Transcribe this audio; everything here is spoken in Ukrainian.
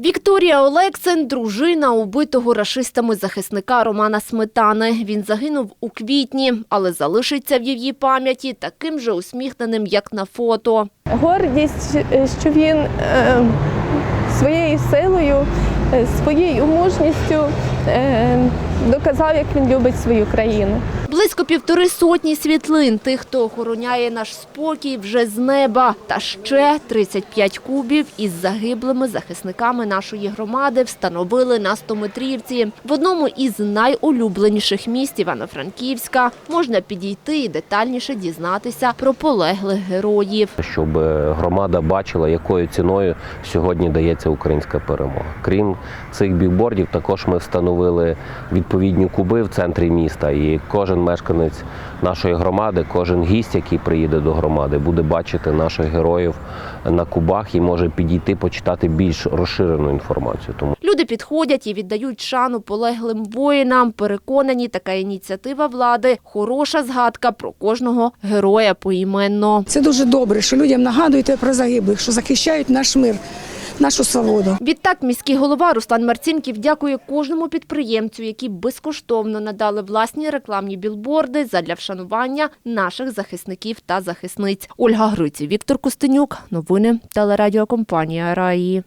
Вікторія Олексин – дружина убитого рашистами захисника Романа Сметани. Він загинув у квітні, але залишиться в її пам'яті таким же усміхненим, як на фото. Гордість, е, що він е, своєю силою, е, своєю мужністю доказав, як він любить свою країну. Близько півтори сотні світлин тих, хто охороняє наш спокій вже з неба. Та ще 35 кубів із загиблими захисниками нашої громади встановили на Стометрівці. В одному із найулюбленіших місць Івано-Франківська можна підійти і детальніше дізнатися про полеглих героїв. щоб е, громада бачила, якою ціною сьогодні дається українська перемога. Крім цих бікбордів, також ми встановили відповідні куби в центрі міста. І кожен мешканець нашої громади, кожен гість, який приїде до громади, буде бачити наших героїв на кубах і може підійти почитати більш розширену інформацію. Тому Люди підходять і віддають шану полеглим воїнам. Переконані, така ініціатива влади – хороша згадка про кожного героя поіменно. Це дуже добре, що людям нагадуєте про загиблих, що захищають наш мир, нашу свободу. Відтак міський голова Руслан Марцінків дякує кожному підприємцю, які безкоштовно надали власні рекламні білборди задля вшанування наших захисників та захисниць. Ольга Гриці, Віктор Костенюк. Новини телерадіокомпанія Раї.